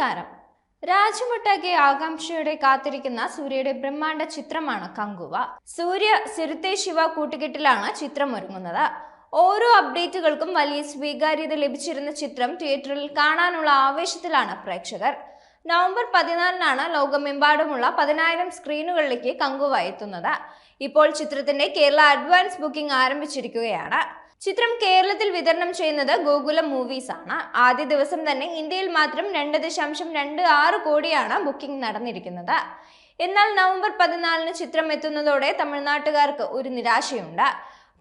നമസ്കാരം. രാജ്യമൊട്ടാകെ ആകാംക്ഷയോടെ കാത്തിരിക്കുന്ന സൂര്യയുടെ ബ്രഹ്മാണ്ഡ ചിത്രമാണ് കങ്കുവ. സൂര്യ സിരുത്തെ ശിവ കൂട്ടുകെട്ടിലാണ് ചിത്രം ഒരുങ്ങുന്നത്. ഓരോ അപ്ഡേറ്റുകൾക്കും വലിയ സ്വീകാര്യത ലഭിച്ചിരുന്ന ചിത്രം തിയേറ്ററിൽ കാണാനുള്ള ആവേശത്തിലാണ് പ്രേക്ഷകർ. നവംബർ പതിനാലിനാണ് ലോകമെമ്പാടുമുള്ള പതിനായിരം സ്ക്രീനുകളിലേക്ക് കങ്കുവ എത്തുന്നത്. ഇപ്പോൾ ചിത്രത്തിന്റെ കേരള അഡ്വാൻസ് ബുക്കിംഗ് ആരംഭിച്ചിരിക്കുകയാണ്. ചിത്രം കേരളത്തിൽ വിതരണം ചെയ്യുന്നത് ഗോകുലം മൂവീസ് ആണ് ആദ്യ ദിവസം തന്നെ ഇന്ത്യയിൽ മാത്രം രണ്ട് ദശാംശം രണ്ട് ആറ് കോടിയാണ് ബുക്കിംഗ് നടന്നിരിക്കുന്നത്. എന്നാൽ നവംബർ പതിനാലിന് ചിത്രം എത്തുന്നതോടെ തമിഴ്നാട്ടുകാർക്ക് ഒരു നിരാശയുണ്ട്.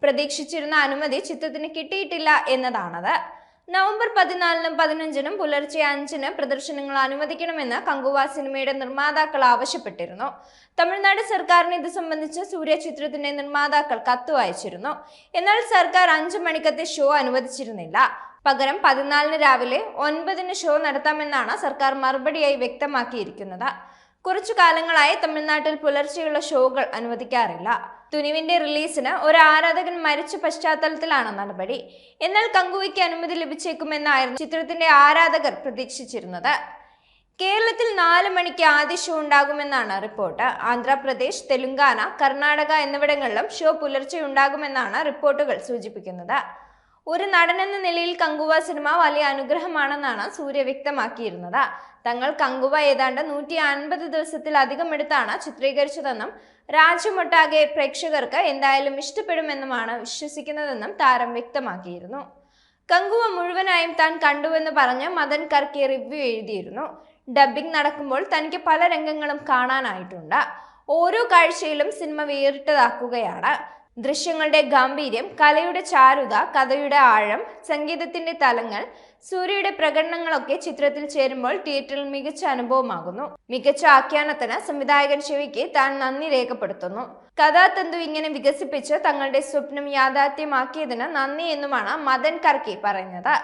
പ്രതീക്ഷിച്ചിരുന്ന അനുമതി ചിത്രത്തിന് കിട്ടിയിട്ടില്ല എന്നതാണത്. നവംബർ പതിനാലിനും പതിനഞ്ചിനും പുലർച്ചെ അഞ്ചിന് പ്രദർശനങ്ങൾ അനുവദിക്കണമെന്ന് കങ്കുവ സിനിമയുടെ നിർമ്മാതാക്കൾ ആവശ്യപ്പെട്ടിരുന്നു. തമിഴ്നാട് സർക്കാരിന് ഇത് സംബന്ധിച്ച് സൂര്യ ചിത്രത്തിന്റെ നിർമ്മാതാക്കൾ കത്ത് അയച്ചിരുന്നു എന്നാൽ സർക്കാർ അഞ്ചു മണിക്കത്തെ ഷോ അനുവദിച്ചിരുന്നില്ല. പകരം പതിനാലിന് രാവിലെ ഒൻപതിന് ഷോ നടത്താമെന്നാണ് സർക്കാർ മറുപടിയായി വ്യക്തമാക്കിയിരിക്കുന്നത്. കുറച്ചു കാലങ്ങളായി തമിഴ്നാട്ടിൽ പുലർച്ചെയുള്ള ഷോകൾ അനുവദിക്കാറില്ല. തുനിവിന്റെ റിലീസിന് ഒരു ആരാധകൻ മരിച്ച പശ്ചാത്തലത്തിലാണ് നടപടി. എന്നാൽ കങ്കുവയ്ക്ക് അനുമതി ലഭിച്ചേക്കുമെന്നായിരുന്നു ചിത്രത്തിന്റെ ആരാധകർ പ്രതീക്ഷിച്ചിരുന്നത്. കേരളത്തിൽ നാല് മണിക്ക് ആദ്യ ഷോ ഉണ്ടാകുമെന്നാണ് റിപ്പോർട്ട്. ആന്ധ്രാപ്രദേശ് തെലുങ്കാന കർണാടക എന്നിവിടങ്ങളിലും ഷോ പുലർച്ചെ ഉണ്ടാകുമെന്നാണ് റിപ്പോർട്ടുകൾ സൂചിപ്പിക്കുന്നത്. ഒരു നടനെന്ന നിലയിൽ കങ്കുവ സിനിമ വലിയ അനുഗ്രഹമാണെന്നാണ് സൂര്യ വ്യക്തമാക്കിയിരുന്നത്. തങ്ങൾ കങ്കുവ ഏതാണ്ട് നൂറ്റി അൻപത് ദിവസത്തിലധികം എടുത്താണ് ചിത്രീകരിച്ചതെന്നും രാജ്യമൊട്ടാകെ പ്രേക്ഷകർക്ക് എന്തായാലും ഇഷ്ടപ്പെടുമെന്നുമാണ് വിശ്വസിക്കുന്നതെന്നും താരം വ്യക്തമാക്കിയിരുന്നു. കങ്കുവ മുഴുവനായും താൻ കണ്ടുവെന്ന് പറഞ്ഞ് മദൻ കർക്കി റിവ്യൂ എഴുതിയിരുന്നു. ഡബ്ബിംഗ് നടക്കുമ്പോൾ തനിക്ക് പല രംഗങ്ങളും കാണാനായിട്ടുണ്ട്. ഓരോ കാഴ്ചയിലും സിനിമ വേറിട്ടതാക്കുകയാണ്. ദൃശ്യങ്ങളുടെ ഗാംഭീര്യം കലയുടെ ചാരുത കഥയുടെ ആഴം സംഗീതത്തിന്റെ തലങ്ങൾ സൂര്യയുടെ പ്രകടനങ്ങളൊക്കെ ചിത്രത്തിൽ ചേരുമ്പോൾ തിയേറ്ററിൽ മികച്ച അനുഭവമാകുന്നു. മികച്ച ആഖ്യാനത്തിന് സംവിധായകൻ ശിവയ്ക്ക് താൻ നന്ദി രേഖപ്പെടുത്തുന്നു. കഥാതന്തു ഇങ്ങനെ വികസിപ്പിച്ച് തങ്ങളുടെ സ്വപ്നം യാഥാർത്ഥ്യമാക്കിയതിന് നന്ദി എന്നുമാണ് മദൻ കർക്കി പറയുന്നത്.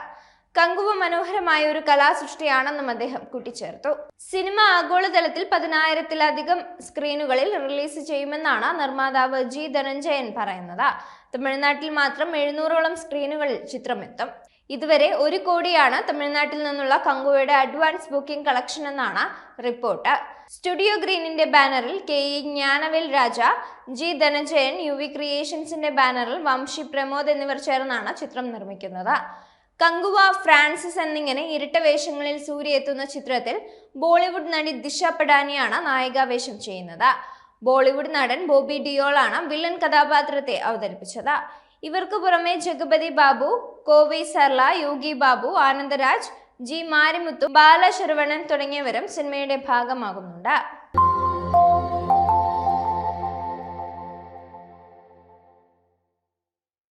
കങ്കുവ മനോഹരമായ ഒരു കലാസൃഷ്ടിയാണെന്നും അദ്ദേഹം കൂട്ടിച്ചേർത്തു. സിനിമ ആഗോളതലത്തിൽ പതിനായിരത്തിലധികം സ്ക്രീനുകളിൽ റിലീസ് ചെയ്യുമെന്നാണ് നിർമ്മാതാവ് ജി ധനഞ്ജയൻ പറയുന്നത്. തമിഴ്നാട്ടിൽ മാത്രം എഴുന്നൂറോളം സ്ക്രീനുകളിൽ ചിത്രമെത്തും. ഇതുവരെ ഒരു കോടിയാണ് തമിഴ്നാട്ടിൽ നിന്നുള്ള കങ്കുവയുടെ അഡ്വാൻസ് ബുക്കിംഗ് കളക്ഷൻ എന്നാണ് റിപ്പോർട്ട്. സ്റ്റുഡിയോ ഗ്രീനിന്റെ ബാനറിൽ K E Gnanavel Raja G Dhananjayan U V ക്രിയേഷൻസിന്റെ ബാനറിൽ വംശി പ്രമോദ് എന്നിവർ ചേർന്നാണ് ചിത്രം നിർമ്മിക്കുന്നത്. കങ്കുവ ഫ്രാൻസിസ് എന്നിങ്ങനെ ഇരട്ട വേഷങ്ങളിൽ സൂര്യ എത്തുന്ന ചിത്രത്തിൽ ബോളിവുഡ് നടി ദിശ പടാനിയാണ് നായികാവേഷം ചെയ്യുന്നത്. ബോളിവുഡ് നടൻ ബോബി ഡിയോളാണ് വില്ലൻ കഥാപാത്രത്തെ അവതരിപ്പിച്ചത്. ഇവർക്ക് പുറമെ ജഗപതി ബാബു കോവി സർല യോഗി ബാബു ആനന്ദരാജ് ജി മാരിമുത്തു ബാലശരവണൻ തുടങ്ങിയവരും സിനിമയുടെ ഭാഗമാകുന്നുണ്ട്.